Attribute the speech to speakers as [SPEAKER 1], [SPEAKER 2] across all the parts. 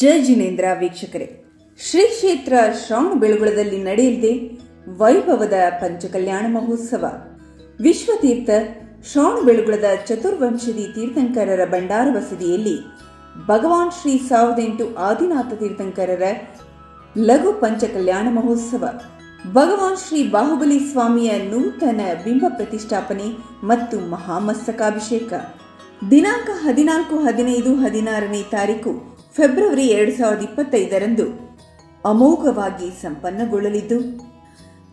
[SPEAKER 1] ಜೈ ಜಿನೇಂದ್ರ ವೀಕ್ಷಕರೇ. ಶ್ರೀ ಕ್ಷೇತ್ರ ಶ್ರವಣಬೆಳಗೊಳದಲ್ಲಿ ನಡೆಯಲಿದೆ ವೈಭವದ ಪಂಚಕಲ್ಯಾಣ ಮಹೋತ್ಸವ. ವಿಶ್ವತೀರ್ಥ ಶ್ರವಣಬೆಳಗೊಳದ ಚತುರ್ವಂಶದಿ ತೀರ್ಥಂಕರರ ಭಂಡಾರ ಬಸದಿಯಲ್ಲಿ ಭಗವಾನ್ ಶ್ರೀ ಸಾವಿರದ ಎಂಟು ಆದಿನಾಥ ತೀರ್ಥಂಕರರ ಲಘು ಪಂಚಕಲ್ಯಾಣ ಮಹೋತ್ಸವ. ಭಗವಾನ್ ಶ್ರೀ ಬಾಹುಬಲಿ ಸ್ವಾಮಿಯ ನೂತನ ಬಿಂಬ ಪ್ರತಿಷ್ಠಾಪನೆ ಮತ್ತು ಮಹಾಮಸ್ತಕಾಭಿಷೇಕ. ದಿನಾಂಕ ಹದಿನಾಲ್ಕು ಹದಿನೈದು ಹದಿನಾರನೇ ತಾರೀಕು ಫೆಬ್ರವರಿ ಎರಡು ಸಾವಿರದ ಇಪ್ಪತ್ತೈದರಂದು ಅಮೋಘವಾಗಿ ಸಂಪನ್ನಗೊಳ್ಳಲಿದ್ದು,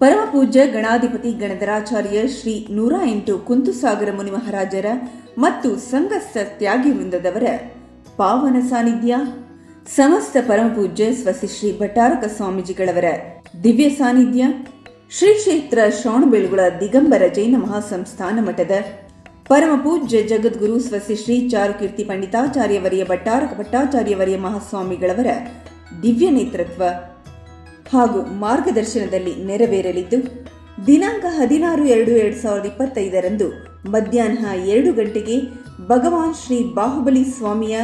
[SPEAKER 1] ಪರಮಪೂಜ್ಯ ಗಣಾಧಿಪತಿ ಗಣಧರಾಚಾರ್ಯ ಶ್ರೀ ನೂರ ಎಂಟು ಕುಂತುಸಾಗರ ಮುನಿ ಮಹಾರಾಜರ ಮತ್ತು ಸಂಘಸ್ಥ ತ್ಯಾಗಿ ವೃಂದದವರ ಪಾವನ ಸಾನ್ನಿಧ್ಯ, ಸಮಸ್ತ ಪರಮಪೂಜ್ಯ ಸ್ವಸಿ ಶ್ರೀ ಭಟ್ಟಾರಕ ಸ್ವಾಮೀಜಿಗಳವರ ದಿವ್ಯ ಸಾನ್ನಿಧ್ಯ, ಶ್ರೀ ಕ್ಷೇತ್ರ ಶ್ರವಣಬೆಳಗುಳ ದಿಗಂಬರ ಜೈನ ಮಹಾಸಂಸ್ಥಾನ ಮಠದ ಪರಮ ಪೂಜ್ಯ ಜಗದ್ಗುರು ಸ್ವಸ್ತಿ ಶ್ರೀ ಚಾರುಕೀರ್ತಿ ಪಂಡಿತಾಚಾರ್ಯವರಿಯ ಭಟ್ಟಾರ ಭಟ್ಟಾಚಾರ್ಯವರಿಯ ಮಹಾಸ್ವಾಮಿಗಳವರ ದಿವ್ಯ ನೇತೃತ್ವ ಹಾಗೂ ಮಾರ್ಗದರ್ಶನದಲ್ಲಿ ನೆರವೇರಲಿದ್ದು, ದಿನಾಂಕ ಹದಿನಾರು ಎರಡು ಎರಡು ಸಾವಿರದ ಇಪ್ಪತ್ತೈದರಂದು ಮಧ್ಯಾಹ್ನ ಎರಡು ಗಂಟೆಗೆ ಭಗವಾನ್ ಶ್ರೀ ಬಾಹುಬಲಿ ಸ್ವಾಮಿಯ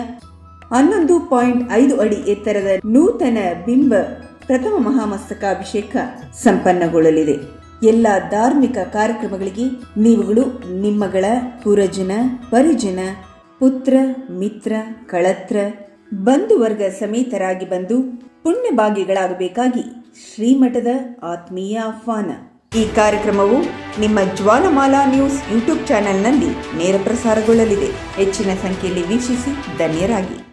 [SPEAKER 1] ಹನ್ನೊಂದು ಪಾಯಿಂಟ್ ಐದು ಅಡಿ ಎತ್ತರದ ನೂತನ ಬಿಂಬ ಪ್ರಥಮ ಮಹಾಮಸ್ತಕಾಭಿಷೇಕ ಸಂಪನ್ನಗೊಳ್ಳಲಿದೆ. ಎಲ್ಲ ಧಾರ್ಮಿಕ ಕಾರ್ಯಕ್ರಮಗಳಿಗೆ ನೀವುಗಳು ನಿಮ್ಮಗಳ ಪುರಜನ, ಪರಿಜನ, ಪುತ್ರ, ಮಿತ್ರ, ಕಳತ್ರ, ಬಂಧುವರ್ಗ ಸಮೇತರಾಗಿ ಬಂದು ಪುಣ್ಯಭಾಗಿಗಳಾಗಬೇಕಾಗಿ ಶ್ರೀಮಠದ ಆತ್ಮೀಯ ಆಹ್ವಾನ. ಈ ಕಾರ್ಯಕ್ರಮವು ನಿಮ್ಮ ಜ್ವಾಲಮಾಲಾ ನ್ಯೂಸ್ ಯೂಟ್ಯೂಬ್ ಚಾನೆಲ್ನಲ್ಲಿ ನೇರ ಪ್ರಸಾರಗೊಳ್ಳಲಿದೆ. ಹೆಚ್ಚಿನ ಸಂಖ್ಯೆಯಲ್ಲಿ ವೀಕ್ಷಿಸಿ ಧನ್ಯರಾಗಿ.